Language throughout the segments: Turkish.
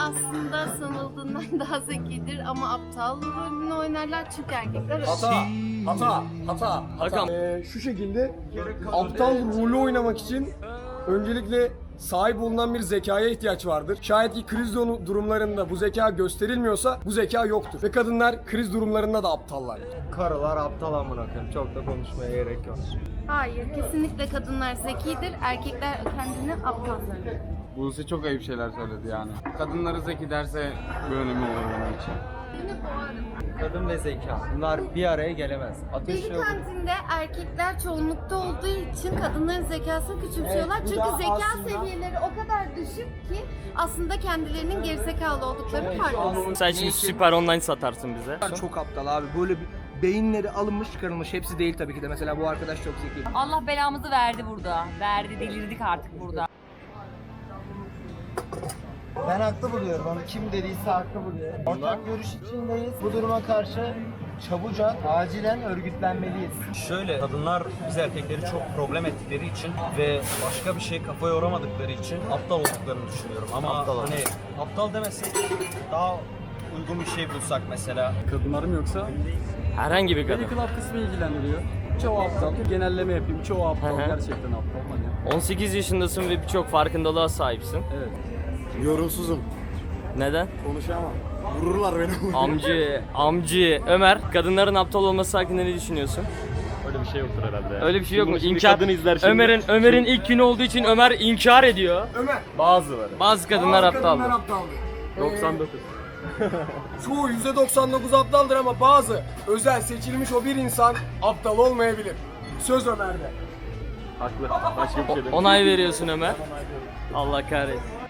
aslında sanıldığından daha zekidir ama aptal rolünü oynarlar çünkü erkekler Hata, hata, hata, Hakan. Ee, şu şekilde aptal rolü oynamak için öncelikle sahip olunan bir zekaya ihtiyaç vardır. Şayet ki kriz durumlarında bu zeka gösterilmiyorsa bu zeka yoktur. Ve kadınlar kriz durumlarında da aptallar. Karılar aptal amına koyayım. Çok da konuşmaya gerek yok. Hayır, kesinlikle kadınlar zekidir, erkekler kendini aptal zanneder. Buse çok ayıp şeyler söyledi yani. Kadınları zeki derse bir önemi olur benim için. Kadın ve zeka. Bunlar bir araya gelemez. Ateş Deli yok. kantinde erkekler çoğunlukta olduğu için kadınların zekasını küçümsüyorlar. Evet, bu Çünkü zeka aslında- seviyeleri o kadar düşük ki aslında kendilerinin gerizekalı olduklarını farkında. Sen şimdi süper online satarsın bize. Çok aptal abi. Böyle bir beyinleri alınmış çıkarılmış. Hepsi değil tabii ki de. Mesela bu arkadaş çok zeki. Allah belamızı verdi burada. Verdi delirdik artık burada. Ben haklı buluyorum. Onu kim dediyse haklı buluyor. Ortak görüş içindeyiz. Bu duruma karşı çabucak, acilen örgütlenmeliyiz. Şöyle kadınlar biz erkekleri çok problem ettikleri için ve başka bir şey kafa yoramadıkları için aptal olduklarını düşünüyorum. Ama hani aptal demesek daha uygun bir şey bulsak mesela. Kadınlarım yoksa Herhangi bir kadın. beni club kısmı ilgilendiriyor. Çoğu aptal. Genelleme yapayım. Çoğu aptal. Hı hı. Gerçekten aptal. Hani. 18 yaşındasın ve birçok farkındalığa sahipsin. Evet. Yorumsuzum. Neden? Konuşamam. Vururlar beni. Amcı, amcı, Ömer, kadınların aptal olması hakkında ne düşünüyorsun? Öyle bir şey yoktur herhalde. Öyle bir şey yok mu? Şimdi İnkar. kadın izler şimdi. Ömer'in Ömer'in ilk günü olduğu için Ömer inkar ediyor. Ömer. Bazıları. Bazı kadınlar bazı aptal. kadınlar aptaldır. 99. Çoğu %99 aptaldır ama bazı özel seçilmiş o bir insan aptal olmayabilir. Söz Ömer'de. Haklı. Başka bir şey demiyorum. Onay veriyorsun Ömer. Allah kahretsin.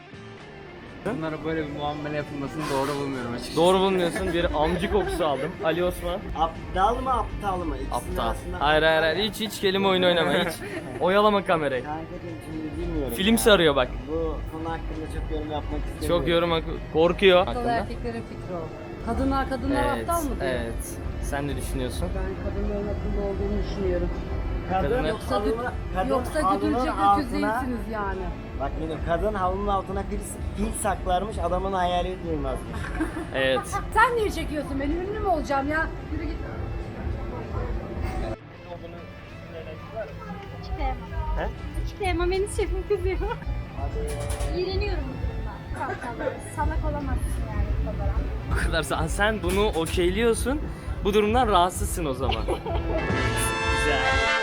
Bunlara böyle bir muamele yapılmasını doğru bulmuyorum açıkçası. Doğru bulmuyorsun. Bir amcı kokusu aldım. Ali Osman. Aptal mı aptal mı? İkisinin Aptal. arasında- Hayır hayır hayır. Hiç hiç kelime oyunu oynama. Hiç. Oyalama kamerayı. Kankacığım şimdi bilmiyorum. Film ya. sarıyor bak. Bu konu hakkında çok yorum yapmak istemiyorum. Çok yorum hak- korkuyor. Aptal hakkında. erkeklerin fikri o. Kadınlar kadınlar Evet, aptal mı diyor? evet. Sen ne düşünüyorsun? Ben kadınların akıllı olduğunu düşünüyorum. Kadınlar- Yoksa, Halına- kadın yoksa halının güdülecek öküz altına- değilsiniz yani. Bak benim kadın havlunun altına fil, fil saklarmış adamın hayali duymazmış. Evet. Sen niye çekiyorsun beni? Ünlü mü olacağım ya? Yürü git. Çıkayamam, beni şefim kızıyor. İğreniyorum bu durumdan. Kalkalım. Salak olamazsın yani bu kadar. Bu kadar sen, sen bunu okeyliyorsun. Bu durumdan rahatsızsın o zaman. Güzel.